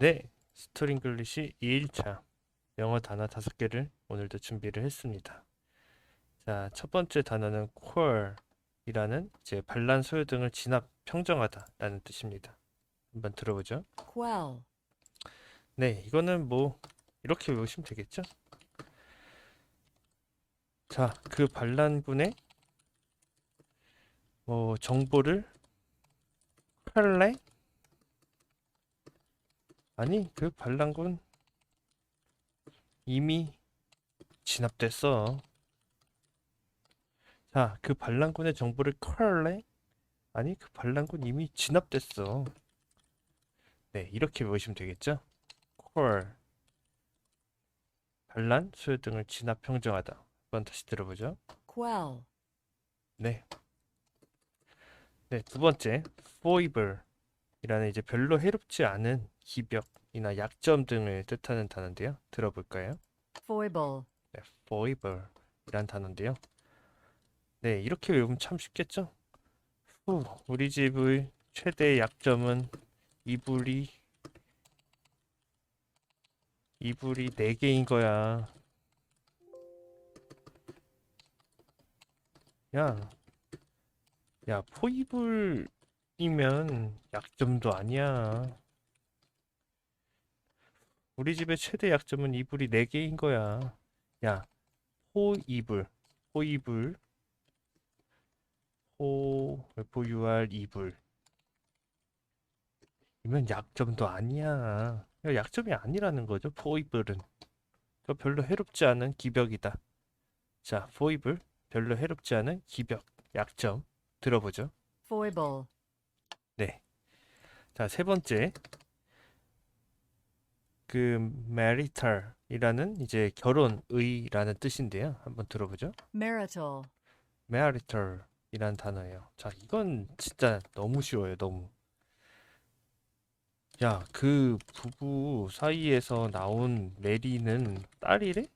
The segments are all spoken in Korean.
네, 스토링글리시 2일차 영어 단어 다섯 개를 오늘도 준비를 했습니다. 자, 첫 번째 단어는 quir이라는 이제 반란 소요 등을 진압 평정하다라는 뜻입니다. 한번 들어보죠. quell, 네, 이거는 뭐 이렇게 외우시면 되겠죠? 자, 그 반란군의 뭐 정보를 할래? 아니, 그 반란군 이미 진압됐어. 자, 그 반란군의 정보를 컬래? 아니, 그 반란군 이미 진압됐어. 네, 이렇게 외우시면 되겠죠? 콜 반란, 수요 등을 진압 평정하다. 한번 다시 들어보죠. quell, 네. 네, 두 번째, foible이라는 이제 별로 해롭지 않은 기벽이나 약점 등을 뜻하는 단어인데요. 들어볼까요? foible, 네, foible이란 단어인데요. 네, 이렇게 외우면 참 쉽겠죠? 후, 우리 집의 최대 약점은 이불이 이불이 4개인 거야. 야, 야, 포이불이면 약점도 아니야. 우리 집의 최대 약점은 이불이 4개인 거야. 야, 포이불, 포이불, 포, F-U-R 이불. 이면 약점도 아니야. 약점이 아니라는 거죠. 포이블은. 그 별로 해롭지 않은 기벽이다. 자, 포이블, 별로 해롭지 않은 기벽, 약점 들어보죠. foible, 네. 자, 세 번째. 그 marital이라는 이제 결혼의라는 뜻인데요. 한번 들어보죠. marital, marital이라는 단어예요. 자, 이건 진짜 너무 쉬워요. 너무. 야, 그 부부 사이에서 나온 메리는 딸이래?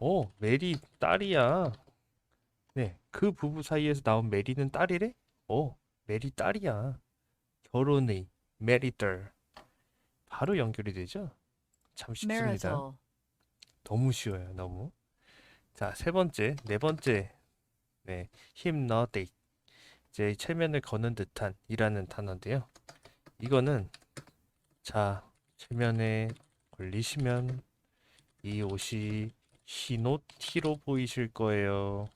어, 메리 딸이야. 네, 그 부부 사이에서 나온 메리는 딸이래? 어, 메리 딸이야. 결혼의 메리딸. 바로 연결이 되죠? 참 쉽습니다. marital, 너무 쉬워요, 너무. 자, 세 번째, 네 번째, 네, hypnotic. 이제 체면을 거는 듯한 이라는 단어인데요. 이거는, 자, 체면에 걸리시면 이 옷이 흰옷 티로 보이실 거예요.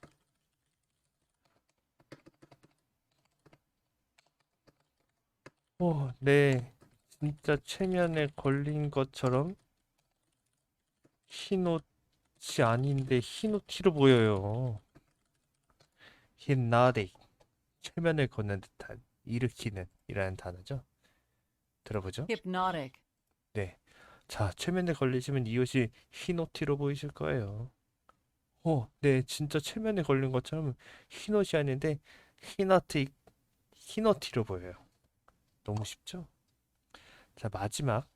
오, 네, 진짜 체면에 걸린 것처럼 흰 옷이 아닌데 흰 옷 티로 보여요. 흰 나데 최면을 걷는 듯한 일으키는 이라는 단어죠. 들어보죠. hypnotic, 네. 자, 최면에 걸리시면 이 옷이 흰 옷 티로 보이실 거예요. 어, 네, 진짜 최면에 걸린 것처럼 흰 옷이 아닌데 흰 옷이 흰옷 티로 보여요. 너무 쉽죠? 자, 마지막.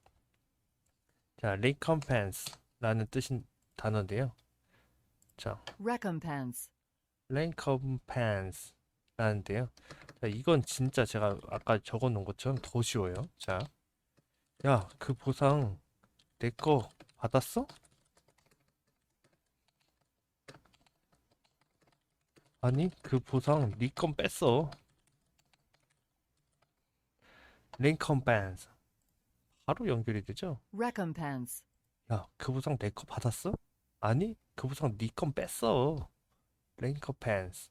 자, recompense라는 뜻인 단어인데요. 자, recompense, recompense 라는데요. 자, 이건 진짜 제가 아까 적어 놓은 것처럼 더 쉬워요. 자, 야, 그 보상 내 거 받았어? 아니, 그 보상 네 건 뺐어. Recompense 바로 연결이 되죠. recompense, 야, 그 보상 내 거 받았어? 아니, 그 보상 네 건 뺐어. recompense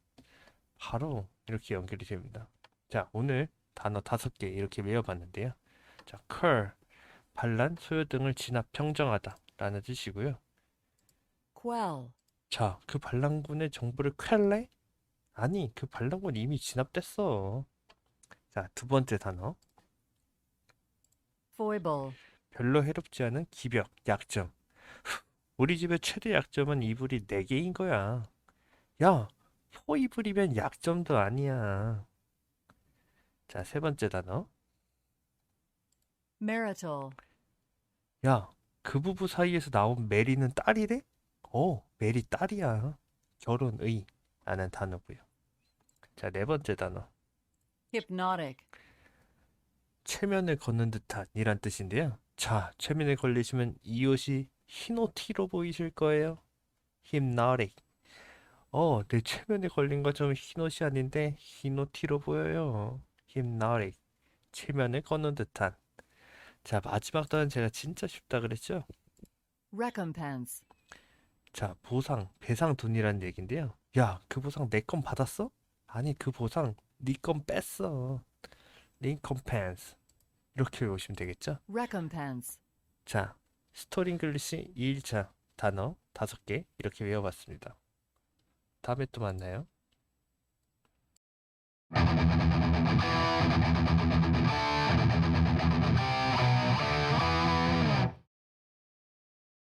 바로 이렇게 연결이 됩니다. 자, 오늘 단어 다섯 개 이렇게 외워봤는데요. 자, curl 반란, 소요 등을 진압 평정하다 라는 뜻이고요. quell, 자, 그 반란군의 정보를 ���래? 아니, 그 반란군 이미 진압됐어. 자, 두 번째 단어. Foible, 별로 해롭지 않은 기벽, 약점. 우리 집의 최대 약점은 이불이 4개인 거야. 야, 포이불이면 약점도 아니야. 자, 세 번째 단어. marital, 야, 그 부부 사이에서 나온 메리는 딸이래? 어, 메리 딸이야. 결혼의 라는 단어고요. 자, 네 번째 단어. hypnotic, 체면을 걷는 듯한이란 뜻인데요. 자, 체면에 걸리시면 이 옷이 흰 옷티로 보이실 거예요. hypnotic. 어, 내 체면에 걸린 것처럼 흰 옷이 아닌데 흰 옷티로 보여요. hypnotic. 체면을 걷는 듯한. 자, 마지막 단은 제가 진짜 쉽다 그랬죠? recompense, 자, 보상, 배상 돈이라는 얘기인데요. 야, 그 보상 내 건 받았어? 아니, 그 보상 네 건 뺐어. Recompense. 이렇게 외우시면 되겠죠? recompense, 자, 스토리 잉글리시 2일차 단어 5개 이렇게 외워봤습니다. 다음에 또 만나요.